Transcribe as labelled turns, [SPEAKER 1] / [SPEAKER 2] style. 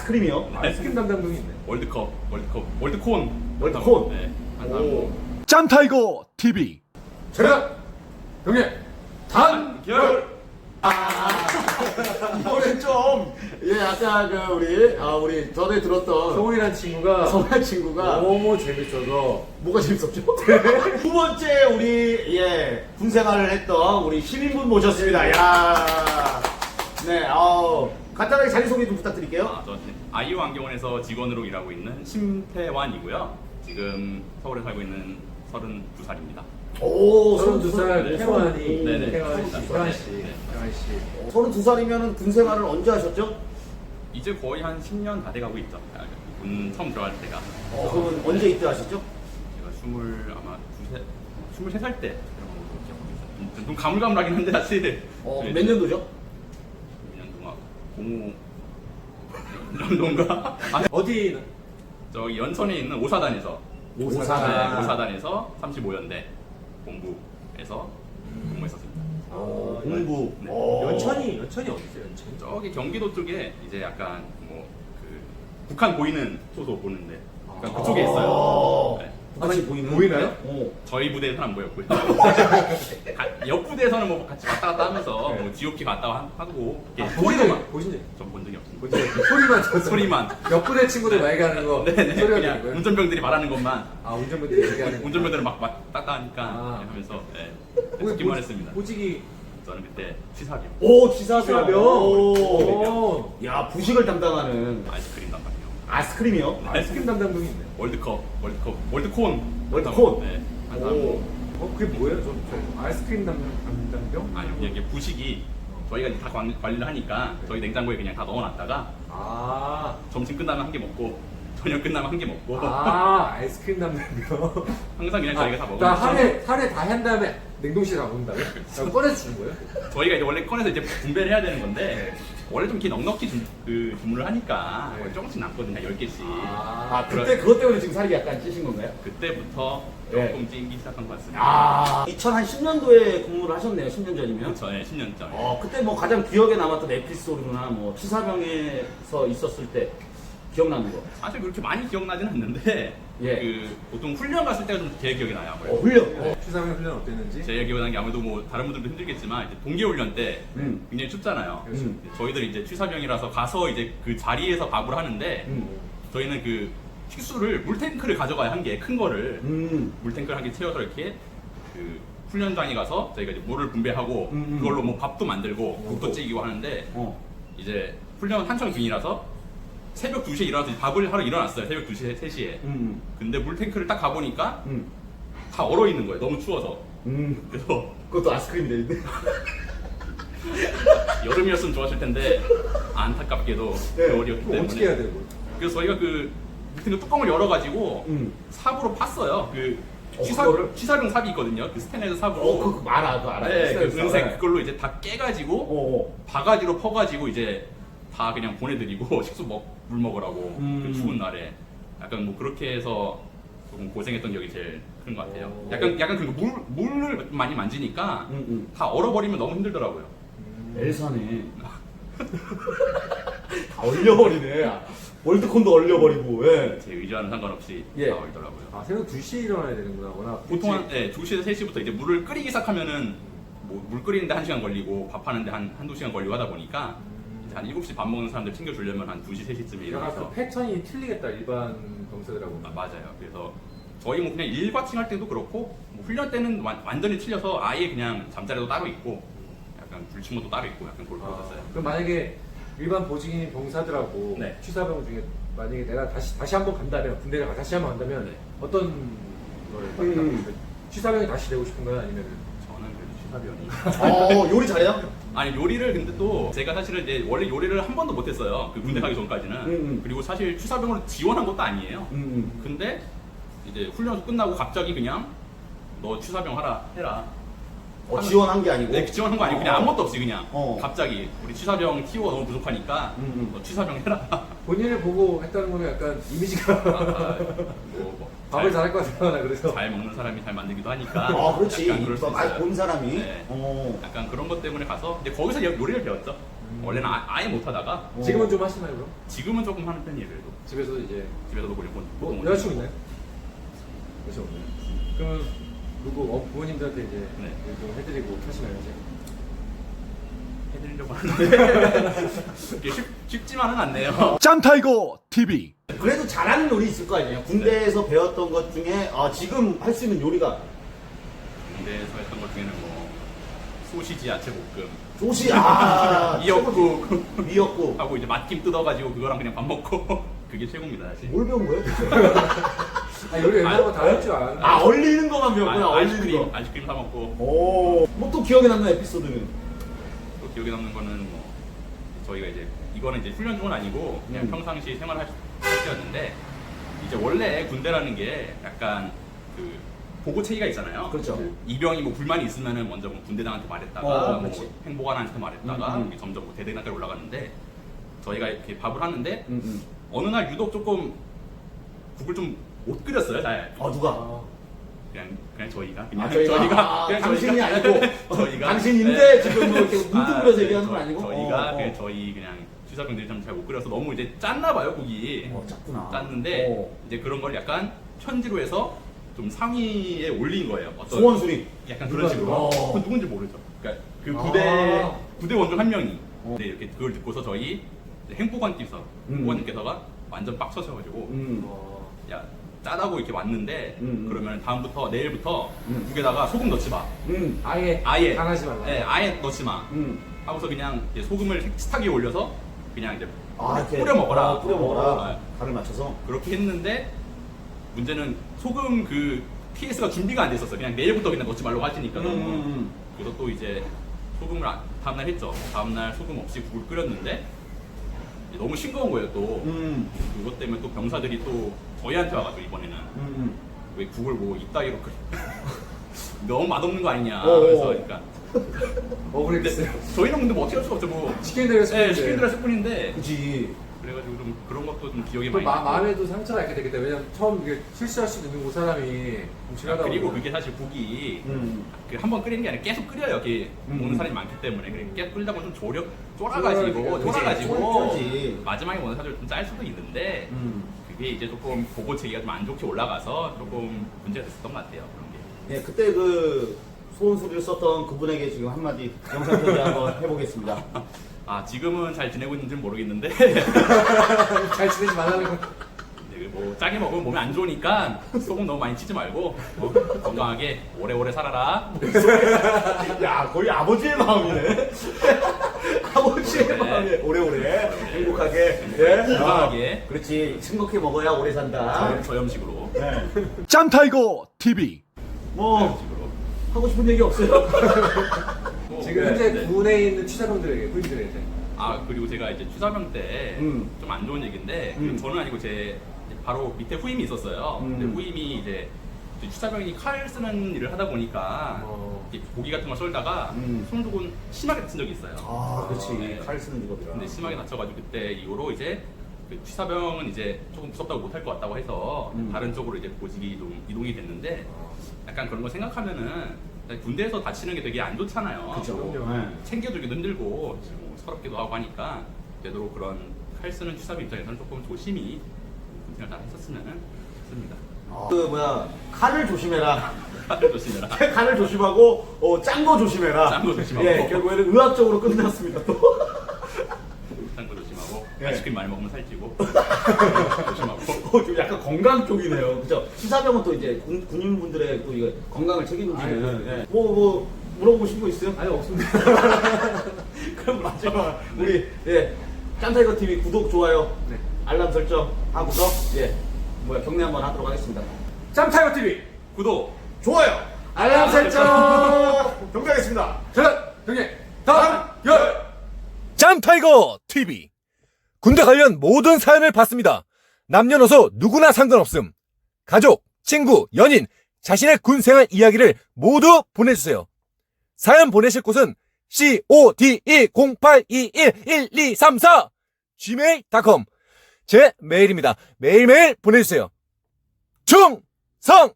[SPEAKER 1] 아이스크림이요?
[SPEAKER 2] 아이스크림 담당동이 있네.
[SPEAKER 3] 월드컵, 월드컵, 월드콘.
[SPEAKER 1] 월드콘?
[SPEAKER 3] 네.
[SPEAKER 1] 오.
[SPEAKER 4] 짬타이거 TV
[SPEAKER 2] 제가 병예 단결.
[SPEAKER 1] 이번엔 좀, 예, 아까 그, 우리, 아, 우리 전에 들었던
[SPEAKER 2] 성훈이라는 친구가
[SPEAKER 1] 성한 친구가
[SPEAKER 2] 너무 재밌어서
[SPEAKER 1] 뭐가 재밌었죠? 두 번째 우리 예 군생활을 했던 우리 시민분 모셨습니다. 야, 네, 어, 간단하게 자기 소개 좀 부탁드릴게요.
[SPEAKER 3] 아, 저 아이유 안경원에서 직원으로 일하고 있는 심태환이고요. 지금 서울에 살고 있는 32살입니다.
[SPEAKER 1] 오,
[SPEAKER 2] 32살
[SPEAKER 1] 네.
[SPEAKER 2] 태환이
[SPEAKER 3] 네네.
[SPEAKER 2] 태환 씨, 태환 씨,
[SPEAKER 3] 네.
[SPEAKER 2] 태환 씨.
[SPEAKER 1] 32살이면 군 생활을 언제 하셨죠?
[SPEAKER 3] 이제 거의 한 10년 다 돼가고 있죠. 아, 군 처음 들어갈 때가.
[SPEAKER 1] 어, 그러면 언제 입대하셨죠?
[SPEAKER 3] 제가 스물 아마 두세, 23살 때 그런 걸로 기억하고 있어요. 좀, 좀 가물가물하긴 한데 사실.
[SPEAKER 1] 어,
[SPEAKER 3] 네,
[SPEAKER 1] 몇 년도죠?
[SPEAKER 3] 년도인가? 아,
[SPEAKER 2] 어디
[SPEAKER 3] 저기 연천에 있는 오사단에서
[SPEAKER 2] 오사단.
[SPEAKER 3] 네, 오사단에서 35연대 본부에서 근무했었습니다.
[SPEAKER 1] 어, 공부.
[SPEAKER 3] 네.
[SPEAKER 1] 어.
[SPEAKER 2] 연천이 연천이 어디세요? 연천?
[SPEAKER 3] 저기 경기도 쪽에 이제 약간 뭐 그 북한 보이는 소소 보는데 약간 그쪽에 있어요. 네.
[SPEAKER 1] 같이 보이는.
[SPEAKER 2] 보이나요?
[SPEAKER 1] 어.
[SPEAKER 3] 저희 부대에서는 안 보였고요. 가- 옆 부대에서는 뭐 같이 왔다 갔다 하면서 뭐 GOP 갔다 하- 하고
[SPEAKER 2] 아,
[SPEAKER 3] 이렇게
[SPEAKER 2] 보신
[SPEAKER 3] 소리로만
[SPEAKER 2] 적 보신 적
[SPEAKER 3] 전본 적이 없습니다.
[SPEAKER 2] 보신 적 소리만 들었어요.
[SPEAKER 3] 소리만.
[SPEAKER 2] 옆부대 친구들 많이 가는 거
[SPEAKER 3] 네네
[SPEAKER 2] 소리가
[SPEAKER 3] 그냥
[SPEAKER 2] 들리고요.
[SPEAKER 3] 운전병들이 말하는 것만
[SPEAKER 2] 아 운전분들이 얘기하는 거.
[SPEAKER 3] 운전병들은 막 왔다 하니까
[SPEAKER 2] 아.
[SPEAKER 3] 하면서 예, 듣기만
[SPEAKER 2] 보-
[SPEAKER 3] 했습니다.
[SPEAKER 2] 보직이
[SPEAKER 3] 저는 그때 취사병
[SPEAKER 1] 오, 지사병.
[SPEAKER 2] 사병.
[SPEAKER 1] 오.
[SPEAKER 2] 오.
[SPEAKER 1] 야, 부식을 담당하는
[SPEAKER 3] 아이스크림 담당이요.
[SPEAKER 1] 아이스크림이요?
[SPEAKER 2] 아이스크림 담당동이 있네.
[SPEAKER 3] 월드컵, 월드컵, 월드콘,
[SPEAKER 1] 월드콘?
[SPEAKER 3] 네,
[SPEAKER 1] 오.
[SPEAKER 3] 한다고.
[SPEAKER 2] 어 그게 뭐예요? 저, 저 아이스크림 담당 담당병?
[SPEAKER 3] 아니 그냥 이게 부식이 저희가 이제 다 관, 관리를 하니까 저희 냉장고에 그냥 다 넣어놨다가
[SPEAKER 2] 아.
[SPEAKER 3] 점심 끝나면 한 개 먹고 저녁 끝나면 한 개 먹고
[SPEAKER 2] 아 아이스크림 담당병.
[SPEAKER 3] 항상 그냥 저희가 다 먹으면
[SPEAKER 2] 나 하루에 하루에 다한 다음에 냉동실에 가본다고요? 꺼내서 주는 거예요?
[SPEAKER 3] 저희가 이제 원래 꺼내서 이제 분배를 해야 되는 건데 원래 좀 이렇게 넉넉히 주, 그 주문을 하니까
[SPEAKER 2] 네.
[SPEAKER 3] 조금씩 남거든요 10개씩
[SPEAKER 1] 아, 그때 그것 때문에 지금 살이 약간 찌신 건가요?
[SPEAKER 3] 그때부터
[SPEAKER 1] 네.
[SPEAKER 3] 조금 찌기 시작한 것 같습니다
[SPEAKER 1] 아, 2010년도에 근무를 하셨네요, 10년 전이면.
[SPEAKER 3] 저의 10년 전
[SPEAKER 1] 어, 그때 뭐 가장 기억에 남았던 에피소드나 뭐 치사병에서 있었을 때 기억나는 거.
[SPEAKER 3] 사실 그렇게 많이 기억나진 않는데
[SPEAKER 1] 예.
[SPEAKER 3] 그 보통 훈련 갔을 때가 좀 제일 기억이 나요
[SPEAKER 1] 어,
[SPEAKER 3] 아무래도
[SPEAKER 1] 훈련. 어.
[SPEAKER 2] 추상의 훈련 어땠는지?
[SPEAKER 3] 제일 기억에 나는 게 아무래도 뭐 다른 분들도 힘들겠지만 이제 동계 훈련 때
[SPEAKER 1] 음.
[SPEAKER 3] 굉장히 춥잖아요
[SPEAKER 1] 음.
[SPEAKER 3] 저희들 이제 취사병이라서 가서 이제 그 자리에서 밥을 하는데
[SPEAKER 1] 음.
[SPEAKER 3] 저희는 그 식수를 물탱크를 가져가야 한게큰 거를
[SPEAKER 1] 음.
[SPEAKER 3] 물탱크를 한 개 채워서 이렇게 그 훈련장에 가서 저희가 이제 물을 분배하고
[SPEAKER 1] 음, 음.
[SPEAKER 3] 그걸로 뭐 밥도 만들고 국도
[SPEAKER 1] 어.
[SPEAKER 3] 찌기고 하는데
[SPEAKER 1] 어.
[SPEAKER 3] 이제 훈련 한창 중이라서 새벽 2시에 일어나서 밥을 하러 일어났어요 새벽 2시에 3시에
[SPEAKER 1] 음.
[SPEAKER 3] 근데 물탱크를 딱 가보니까
[SPEAKER 1] 음.
[SPEAKER 3] 다 얼어 있는 거예요 너무 추워서
[SPEAKER 1] 음.
[SPEAKER 3] 그래서
[SPEAKER 1] 그것도 아이스크림 되는데.
[SPEAKER 3] 여름이었으면 좋았을 텐데 안타깝게도
[SPEAKER 1] 네.
[SPEAKER 3] 겨울이었기
[SPEAKER 2] 그럼 어떻게 해야
[SPEAKER 3] 때문에
[SPEAKER 2] 되고?
[SPEAKER 3] 그래서 저희가 그 물탱크 뚜껑을 열어가지고
[SPEAKER 1] 음.
[SPEAKER 3] 삽으로 팠어요 그
[SPEAKER 1] 어,
[SPEAKER 3] 취사,
[SPEAKER 1] 그거를?
[SPEAKER 3] 취사용 삽이 있거든요 그 스테인레스 삽으로
[SPEAKER 1] 어, 그거 그 알아, 그거 알아.
[SPEAKER 3] 네, 그 은색. 그걸로 이제 다 깨가지고
[SPEAKER 1] 어, 어.
[SPEAKER 3] 바가지로 퍼가지고 이제 다 그냥 보내드리고 식수 먹, 물 먹으라고
[SPEAKER 1] 음.
[SPEAKER 3] 그 추운 날에 약간 뭐 그렇게 해서 조금 고생했던 기억이 제일 큰 것 같아요.
[SPEAKER 2] 오.
[SPEAKER 3] 약간 약간 그 물, 물을 많이 만지니까
[SPEAKER 1] 음, 음.
[SPEAKER 3] 다 얼어버리면 너무 힘들더라고요.
[SPEAKER 1] 엘사네. 다 얼려버리네. 월드콘도 얼려버리고, 예.
[SPEAKER 3] 제 의지와는 상관없이
[SPEAKER 1] 예.
[SPEAKER 3] 다 얼더라고요.
[SPEAKER 2] 아 새벽 2시에 일어나야 되는구나. 워낙
[SPEAKER 3] 보통 한. 네, 2시에서 3시부터 이제 물을 끓이기 시작하면은 뭐 물 끓이는데 1시간 걸리고 밥 하는데 한 한두 시간 걸리고 하다 보니까 한 7시 밥 먹는 사람들 챙겨주려면 한 2시, 3시쯤에
[SPEAKER 2] 약간
[SPEAKER 3] 일어나서
[SPEAKER 2] 그 패턴이 틀리겠다 일반 병사들하고.
[SPEAKER 3] 아, 맞아요. 그래서 저희 뭐 그냥 일과칭 할 때도 그렇고 뭐 훈련 때는 완, 완전히 틀려서 아예 그냥 잠자리도 따로 있고 약간 불침모도 따로 있고 약간 그걸
[SPEAKER 2] 아. 그럼 만약에 일반 보직인 병사들하고
[SPEAKER 3] 네.
[SPEAKER 2] 취사병 중에 만약에 내가 다시 다시 한번 간다면 군대를 가- 다시 한번 간다면
[SPEAKER 3] 네.
[SPEAKER 2] 어떤 걸
[SPEAKER 1] 음.
[SPEAKER 2] 취사병이 다시 되고 싶은 거야 아니면
[SPEAKER 3] 취사병이
[SPEAKER 1] 어, 요리 잘해요?
[SPEAKER 3] 아니 요리를 근데 또 제가 사실은 이제 원래 요리를 한 번도 못했어요. 그 군대
[SPEAKER 1] 음.
[SPEAKER 3] 가기 전까지는
[SPEAKER 1] 음, 음.
[SPEAKER 3] 그리고 사실 취사병으로 지원한 것도 아니에요.
[SPEAKER 1] 음, 음.
[SPEAKER 3] 근데 이제 훈련 끝나고 갑자기 그냥 너 취사병 하라 해라.
[SPEAKER 1] 어, 지원한 게 아니고.
[SPEAKER 3] 네, 지원한 거 아니고 그냥
[SPEAKER 1] 어.
[SPEAKER 3] 아무것도 없이 그냥
[SPEAKER 1] 어.
[SPEAKER 3] 갑자기 우리 취사병 티오가 너무 부족하니까
[SPEAKER 1] 음, 음.
[SPEAKER 3] 너 취사병 해라.
[SPEAKER 2] 본인을 보고 했다는 거는 약간 이미지가
[SPEAKER 3] 아, 뭐, 뭐,
[SPEAKER 2] 밥을
[SPEAKER 3] 잘,
[SPEAKER 2] 잘할 것 같아 그래서
[SPEAKER 3] 잘 먹는 사람이 잘 만들기도 하니까.
[SPEAKER 1] 아, 그렇지.
[SPEAKER 3] 약간 그럴 수
[SPEAKER 1] 많이
[SPEAKER 3] 있어요.
[SPEAKER 1] 본 사람이.
[SPEAKER 3] 네.
[SPEAKER 1] 어.
[SPEAKER 3] 약간 그런 것 때문에 가서 이제 거기서 요- 요리를 배웠죠.
[SPEAKER 2] 음.
[SPEAKER 3] 원래는 아, 예 못 하다가
[SPEAKER 2] 지금은 좀 하시나요 그럼?
[SPEAKER 3] 지금은 조금 하는 편이에요 그래도
[SPEAKER 2] 집에서 이제
[SPEAKER 3] 집에서도 그냥
[SPEAKER 2] 본뭐
[SPEAKER 3] 보통
[SPEAKER 2] 여자친구 있나요? 여자친구 없나요? 그럼 누구 어, 부모님들한테 이제
[SPEAKER 3] 네.
[SPEAKER 2] 좀 해드리고 하시나요 이제?
[SPEAKER 3] 해드리려고 하는데 이게 쉽, 쉽지만은 않네요
[SPEAKER 4] 짬타이거 TV
[SPEAKER 1] 그래도 잘하는 요리 있을 거 아니에요? 군대에서 배웠던 것 중에 아, 지금 할 수 있는 요리가?
[SPEAKER 3] 군대에서 했던 것 중에는 뭐 소시지 야채 볶음.
[SPEAKER 1] 조시 아
[SPEAKER 3] 미역국.
[SPEAKER 1] 미역국.
[SPEAKER 3] 하고 이제 맛김 뜯어가지고 그거랑 그냥 밥 먹고. 그게 최고입니다 사실.
[SPEAKER 1] 뭘 배운 거예요?
[SPEAKER 2] 아 요리 옛날 거다 할줄 아는데
[SPEAKER 1] 아 얼리는 것만 배웠구나
[SPEAKER 3] 아,
[SPEAKER 1] 얼리는
[SPEAKER 3] 아이스크림
[SPEAKER 1] 거.
[SPEAKER 3] 아이스크림 사 먹고.
[SPEAKER 1] 오뭐 또 기억에 남는 에피소드는?
[SPEAKER 3] 또 기억에 남는 거는 뭐 저희가 이제 이거는 이제 훈련 중은 아니고 그냥
[SPEAKER 1] 음.
[SPEAKER 3] 평상시 생활할 때였는데 이제 원래 군대라는 게 약간 그 보고 체계가 있잖아요.
[SPEAKER 1] 그렇죠.
[SPEAKER 3] 이병이 뭐 불만이 있으면은 먼저 뭐 군대장한테 말했다가
[SPEAKER 1] 어,
[SPEAKER 3] 뭐
[SPEAKER 1] 그렇지.
[SPEAKER 3] 행보관한테 말했다가
[SPEAKER 1] 음, 음.
[SPEAKER 3] 이렇게 점점 뭐 대대장까지 올라갔는데 저희가 이렇게 밥을 하는데
[SPEAKER 1] 음, 음.
[SPEAKER 3] 어느 날 유독 조금 국을 좀 못 끓였어요 잘.
[SPEAKER 1] 아 누가?
[SPEAKER 2] 아,
[SPEAKER 3] 그냥 그냥 저희가 그냥
[SPEAKER 1] 아, 저희가, 아,
[SPEAKER 3] 그냥
[SPEAKER 1] 당신이
[SPEAKER 3] 저희가-
[SPEAKER 1] 아니고
[SPEAKER 3] 저희가
[SPEAKER 1] 당신인데
[SPEAKER 3] 네.
[SPEAKER 1] 지금 뭐 이렇게 문득
[SPEAKER 3] 아,
[SPEAKER 1] 그려서
[SPEAKER 3] 네,
[SPEAKER 1] 얘기하는
[SPEAKER 3] 저-
[SPEAKER 1] 건 아니고
[SPEAKER 3] 저희가
[SPEAKER 1] 어,
[SPEAKER 3] 그냥
[SPEAKER 1] 어.
[SPEAKER 3] 저희 그냥 취사병들이 좀잘못 그려서 너무 이제 짰나 봐요 국이
[SPEAKER 1] 어, 짰구나.
[SPEAKER 3] 짰는데
[SPEAKER 1] 어.
[SPEAKER 3] 이제 그런 걸 약간 편지로 해서 좀 상위에 올린 거예요 어떤
[SPEAKER 1] 소원 수립
[SPEAKER 3] 약간 그런 식으로?
[SPEAKER 1] 어.
[SPEAKER 3] 그건 누군지 모르죠 그러니까 그
[SPEAKER 2] 아.
[SPEAKER 3] 부대 부대 원중 한 명이
[SPEAKER 1] 어.
[SPEAKER 3] 네, 이렇게 그걸 듣고서 저희 이제 행보관님께서
[SPEAKER 1] 음.
[SPEAKER 3] 행보관님께서가 완전 빡쳐셔가지고
[SPEAKER 1] 음.
[SPEAKER 2] 어,
[SPEAKER 3] 야 짜다고 이렇게 왔는데
[SPEAKER 1] 음, 음.
[SPEAKER 3] 그러면 다음부터 내일부터
[SPEAKER 1] 음.
[SPEAKER 3] 국에다가 소금 넣지 마
[SPEAKER 1] 음.
[SPEAKER 2] 아예
[SPEAKER 3] 아예
[SPEAKER 2] 당하지 말라
[SPEAKER 3] 네, 아예 넣지 마
[SPEAKER 1] 음.
[SPEAKER 3] 하고서 그냥 이제 소금을 식탁 위에 올려서 그냥 이제
[SPEAKER 1] 아, 이렇게
[SPEAKER 3] 뿌려 먹어라.
[SPEAKER 1] 아, 뿌려 먹어라.
[SPEAKER 3] 어,
[SPEAKER 1] 간을 맞춰서.
[SPEAKER 3] 그렇게 했는데 문제는 소금 그 PS가 준비가 안 돼 있었어. 그냥 내일부터 그냥 넣지 말라고 하시니까.
[SPEAKER 1] 음, 음,
[SPEAKER 3] 그래서 또 이제 소금을 안- 다음날 했죠. 다음날 소금 없이 국을 끓였는데 너무 싱거운 거예요 또.
[SPEAKER 1] 음.
[SPEAKER 3] 그것 때문에 또 병사들이 또 저희한테 와가지고 이번에는
[SPEAKER 1] 음. 음.
[SPEAKER 3] 왜 국을 뭐 이따위로 끓여. 너무 맛없는 거 아니냐.
[SPEAKER 1] 어, 어.
[SPEAKER 3] 그래서 그러니까
[SPEAKER 2] 억울했어요
[SPEAKER 3] 저희는 근데 뭐 어떻게 할 수가 없죠. 뭐
[SPEAKER 2] 했을
[SPEAKER 3] 네,
[SPEAKER 2] 뿐인데.
[SPEAKER 3] 시킨 대로 했을 뿐인데
[SPEAKER 1] 그지.
[SPEAKER 3] 그래가지고 좀 그런 것도 좀 기억에
[SPEAKER 2] 또
[SPEAKER 3] 많이
[SPEAKER 2] 마,
[SPEAKER 3] 남고.
[SPEAKER 2] 마음에도 상처가 있게 되기 때문에 왜냐면 처음 이게 실수할 수도 있는 그 사람이
[SPEAKER 3] 아, 그리고
[SPEAKER 2] 보면
[SPEAKER 3] 그게 사실 국이
[SPEAKER 1] 음.
[SPEAKER 3] 그 한 번 끓이는 게 아니라 계속 끓여요. 이렇게
[SPEAKER 1] 음.
[SPEAKER 3] 먹는 사람이 많기 때문에 그래 계속 끓이다 보면 좀 조려 쫄아가지고 쫄아가지고
[SPEAKER 1] 쫄지.
[SPEAKER 3] 마지막에 먹는 사람들 좀짤 수도 있는데
[SPEAKER 1] 음.
[SPEAKER 3] 그게 이제 조금 보고 체계가 좀 안 좋게 올라가서 조금 문제가 됐었던 것 같아요. 그런 게.
[SPEAKER 1] 예, 그때 그 소원 소리를 썼던 그분에게 지금 한마디 영상 편지 한번 해보겠습니다.
[SPEAKER 3] 아 지금은 잘 지내고 있는지 는 모르겠는데
[SPEAKER 2] 잘 지내지 말라는 거
[SPEAKER 3] 네, 뭐 짜게 먹으면 몸에 안 좋으니까 소금 너무 많이 치지 말고 어, 건강하게 오래오래 살아라.
[SPEAKER 1] 야, 거의 아버지의 마음이네. 아버지의
[SPEAKER 3] 네.
[SPEAKER 1] 마음에 오래오래 행복하게. 예?
[SPEAKER 3] 건강하게.
[SPEAKER 1] 아, 그렇지. 싱겁게 먹어야 오래 산다.
[SPEAKER 3] 저- 저염식으로.
[SPEAKER 1] 네.
[SPEAKER 4] 짬타이거 TV
[SPEAKER 1] 뭐. 하고 싶은 얘기 없어요?
[SPEAKER 3] 뭐,
[SPEAKER 2] 지금
[SPEAKER 3] 네,
[SPEAKER 2] 현재
[SPEAKER 3] 네.
[SPEAKER 2] 군에 있는 취사병들에게 군인들에게
[SPEAKER 3] 아 그리고 제가 이제 취사병 때 좀
[SPEAKER 1] 음.
[SPEAKER 3] 안 좋은 얘기인데
[SPEAKER 1] 음.
[SPEAKER 3] 저는 아니고 제 바로 밑에 후임이 있었어요.
[SPEAKER 1] 음.
[SPEAKER 3] 근데 후임이 이제 취사병이 칼 쓰는 일을 하다 보니까
[SPEAKER 2] 어.
[SPEAKER 3] 고기 같은 걸 썰다가
[SPEAKER 1] 음.
[SPEAKER 3] 손조금 심하게 다친 적이 있어요.
[SPEAKER 1] 아, 그렇지.
[SPEAKER 3] 네.
[SPEAKER 1] 칼 쓰는 직업이라.
[SPEAKER 3] 근데 심하게 다쳐가지고 그때 이후로 이제 그 취사병은 이제 조금 무섭다고 못할 것 같다고 해서
[SPEAKER 1] 음.
[SPEAKER 3] 다른 쪽으로 이제 보직이 좀 이동이 됐는데 약간 그런 거 생각하면은 군대에서 다치는 게 되게 안 좋잖아요.
[SPEAKER 1] 그죠.
[SPEAKER 2] 그럼요.
[SPEAKER 1] 네.
[SPEAKER 3] 챙겨주기도 힘들고 뭐 서럽기도 하고 하니까 되도록 그런 칼 쓰는 취사병 입장에서는 조금 조심히 군생활 잘 했었으면 좋습니다.
[SPEAKER 1] 그 뭐야 칼을 조심해라.
[SPEAKER 3] 다들 조심해라.
[SPEAKER 1] 칼을 조심하고 어, 짠거 조심해라.
[SPEAKER 3] 짠거 조심하고.
[SPEAKER 1] 예, 결국에는 의학적으로 끝났습니다. 또. 예.
[SPEAKER 3] 아이스크림 많이 먹으면 살찌고 조심하고
[SPEAKER 1] 어, 좀 약간 건강 쪽이네요. 그죠? 시사병은 또 이제 군, 군인분들의 또 이거 건강을 책임지는.
[SPEAKER 2] 아유,
[SPEAKER 1] 예. 뭐, 뭐, 물어보신 거 있어요?
[SPEAKER 2] 아니 없습니다
[SPEAKER 1] 그럼 마지막, 우리, 예. 짠타이거 TV 구독, 좋아요,
[SPEAKER 2] 네.
[SPEAKER 1] 알람 설정 하고서, 예. 뭐야, 경례 한번 하도록 하겠습니다.
[SPEAKER 2] 짬타이거 TV
[SPEAKER 3] 구독
[SPEAKER 1] 좋아요!
[SPEAKER 2] 알람 설정
[SPEAKER 1] 경례하겠습니다.
[SPEAKER 2] 저는 경례 다음 열
[SPEAKER 4] 짬타이거 TV 군대 관련 모든 사연을 받습니다. 남녀노소 누구나 상관없음. 가족, 친구, 연인, 자신의 군 생활 이야기를 모두 보내주세요. 사연 보내실 곳은 code08211234 gmail.com 제 메일입니다. 매일매일 보내주세요. 충성!